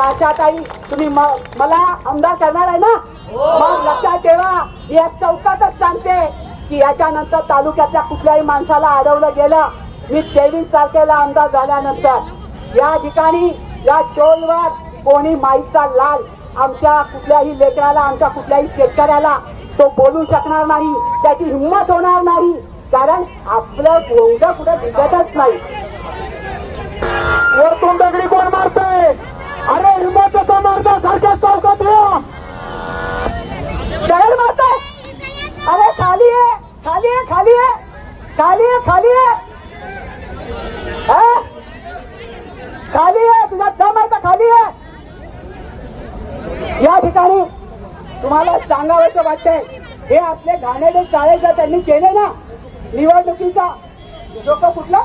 त्या आशाताई तुम्ही मला आमदार करणार आहे ना? मग लक्षात ठेवा या चौकातच सांगते की याच्यानंतर तालुक्यातल्या कुठल्याही माणसाला अडवलं गेलं मी तेवीस तारखेला आमदार झाल्यानंतर. या ठिकाणी या टोलवर कोणी माईचा लाल आमच्या कुठल्याही लेकराला आमच्या कुठल्याही शेतकऱ्याला तो बोलू शकणार नाही त्याची हिंमत होणार नाही कारण आपलं गोंग कुठे दिसतच नाही वरतून दगडी कोण मारतय अरे हिंमत तो मारता सारख्या चौकात अरे खाली आहे खाली आहे खाली आहे खाली आहे खाली आहे खाली आहे तुझा दम आहे का खाली आहे या ठिकाणी तुम्हाला सांगावंसं वाटतंय हे असले घाणेरडे चाळे जर त्यांनी केले ना निवडणुकीचा. डोकं कुठलं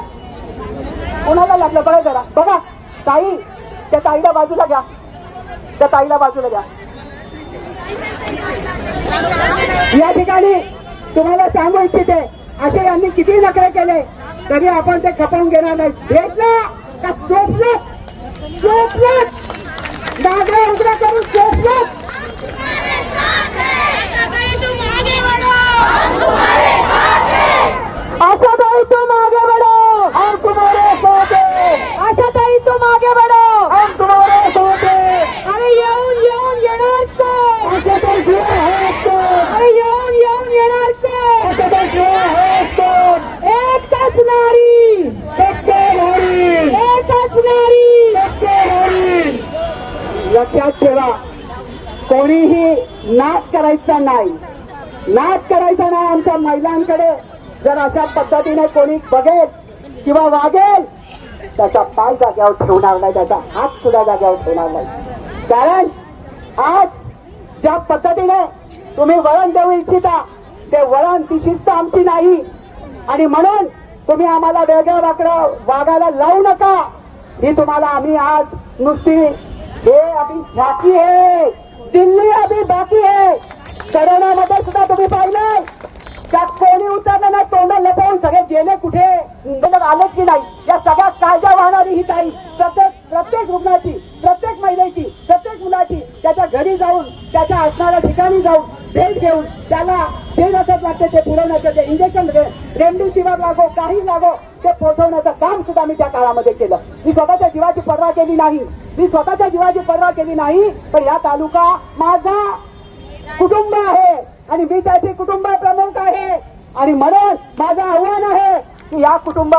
कोणाला लागलं? बघा जरा. बघा ताई त्या ताईला बाजूला घ्या. त्या ताईला बाजूला द्या. या ठिकाणी तुम्हाला सांगू इच्छिते असे यांनी किती नखरे केले तरी आपण ते खपवून घेणार नाही. भेटलं का सोपलं सोपलं दादा उघडा करून सोपलं लक्षात ठेवा. कोणीही नाच करायचा नाही. नाच करायचा नाही आमच्या महिलांकडे. जर अशा पद्धतीने कोणी बघेल किंवा वागेल त्याचा पाय जाग्यावर ठेवणार नाही त्याचा हात सुद्धा जाग्यावर ठेवणार नाही. कारण आज ज्या पद्धतीने तुम्ही वळण देऊ इच्छिता ते वळण ती शिस्त आमची नाही. आणि म्हणून तुम्ही आम्हाला वेगळं वाकडं वागायला लावू नका. ही तुम्हाला आम्ही आज नुसती हे अभी झाकी है। दिल्ली अभी बाकी आहे करोनामध्ये सुद्धा तुम्ही पाहिलं त्यात कोणी उतरलं नाही तोंड लपवून सगळे गेले कुठे? मुंबईला आलेच की नाही? या सगळ्या काळजा वाहणारी ही ताई प्रत्येक प्रत्येक रुग्णाची प्रत्येक महिलेची प्रत्येक मुलाची त्याच्या घरी जाऊन त्याच्या असणाऱ्या ठिकाणी जाऊन भेट घेऊन त्याला जे नसत लागते ते पुरवण्याचं ते इंजेक्शन रेमडेसिवीर लागो काही लागो ते पोहोचवण्याचं काम सुद्धा मी त्या काळामध्ये केलं. मी स्वतःच्या जीवाची पर्वा केली नाही. मी स्वतःच्या जीवाची पर्वा केली नाही पण या तालुका माझा कुटुंब आहे. आणि मी त्याचे कुटुंब प्रमुख आहे. आणि म्हणून माझं आव्हान आहे की या कुटुंब